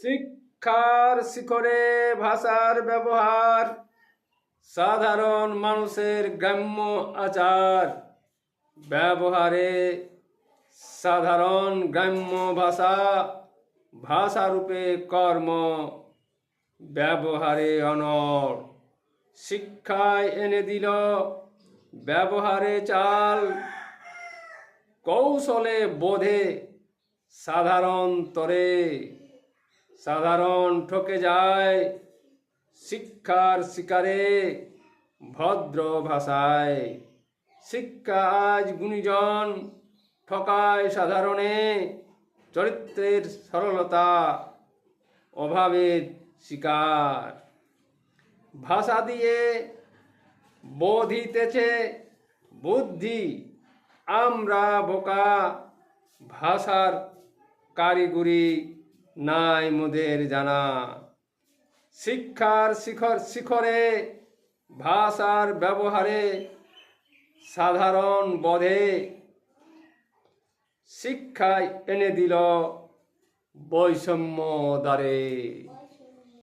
শিক্ষার শিখরে ভাষার ব্যবহার, সাধারণ মানুষের গ্রাম্য আচার, ব্যবহারে সাধারণ গ্রাম্য ভাষা, ভাষারূপে কর্ম, ব্যবহারে অনর শিক্ষায় এনে দিল, ব্যবহারে চাল, কৌশলে বোধে সাধারণ তরে। সাধারণ ঠকে যায় শিক্ষার শিকারে ভদ্র ভাষায়। শিক্ষা আজ গুণীজন ঠকায় সাধারণে, চরিত্রের সরলতা অভাবের শিকার। ভাষা দিয়ে বোধিতেছে বুদ্ধি, আমরা বোকা ভাষার কারিগরি নাই মোদের জানা। শিক্ষার শিখর, শিখরে, ভাষার ব্যবহারে, সাধারণ বধে। শিক্ষায় এনে দিল বৈষম্য দ্বারে।